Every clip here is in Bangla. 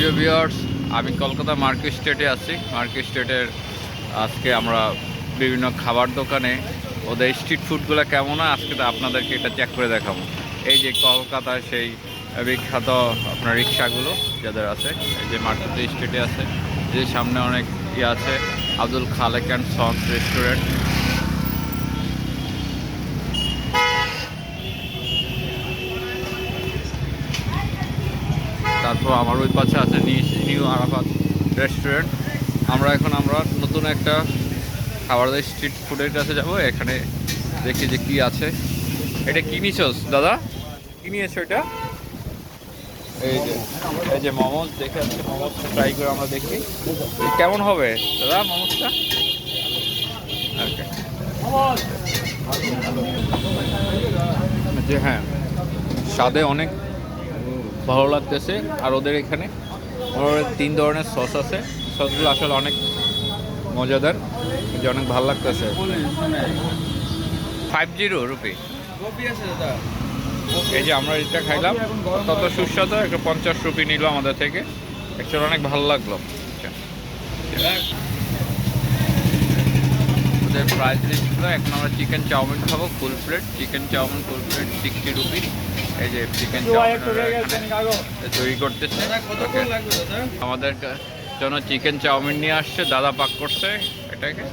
প্রিয় ভিউয়ার্স আমি কলকাতা মার্কেট স্টেটে আছি। মার্কেট স্টেটের আজকে আমরা বিভিন্ন খাবার দোকানে ওদের স্ট্রিট ফুডগুলো কেমন হয় আজকে তো আপনাদেরকে এটা চেক করে দেখাবো। এই যে কলকাতার সেই বিখ্যাত আপনার রিক্সাগুলো যাদের আছে, এই যে মার্কেট স্টেটে আছে, যে সামনে অনেক ইয়ে আছে, Abdul Khalek and sons restaurant তারপর আমার ওই পাশে আছে নিউ আরাফাত রেস্টুরেন্ট। আমরা এখন আমরা নতুন একটা খাবার দাবার স্ট্রিট ফুডের কাছে যাব এখানে দেখি যে কি আছে। এটা কি নিছস দাদা? কি নিয়েছো এটা? এই যে এই যে মোমোজ দেখে আজকে মোমোজটা ট্রাই করে আমরা দেখি। কেমন হবে দাদা মোমোজটা? ওকে যে হ্যাঁ স্বাদে অনেক ভালো লাগতেছে আর ওদের এখানে ওর তিন ধরনের সস আছে। সসগুলো আসলে অনেক মজাদার, যে অনেক ভালো লাগতেছে। Five zero rupee. এই যে আমরা এটা খাইলাম, তত সুস্বাদু একটা পঞ্চাশ রুপি নিল আমাদের থেকে। অ্যাকচুয়ালি অনেক ভালো লাগল। ওদের প্রাইস লিস্টগুলো এখন আমরা চিকেন চাউমিন খাব full plate chicken chowmein full plate sixty rupee এই যে চিকেন চাউমিন তৈরি করতেছে. আমাদের জন্য চিকেন চাউমিন নিয়ে আসছে দাদা পাক করছে এটাকে।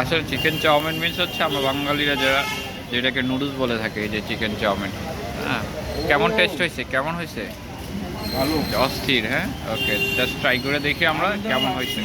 আসলে চিকেন চাউমিন মিনস হচ্ছে আমরা বাঙালিরা যারা যেটাকে নুডলস বলে থাকে এই যে চিকেন চাউমিন। হ্যাঁ কেমন টেস্ট হয়েছে? কেমন হয়েছে? ভালো। অস্থির হ্যাঁ? ওকে জাস্ট ট্রাই করে দেখি আমরা কেমন হয়েছে।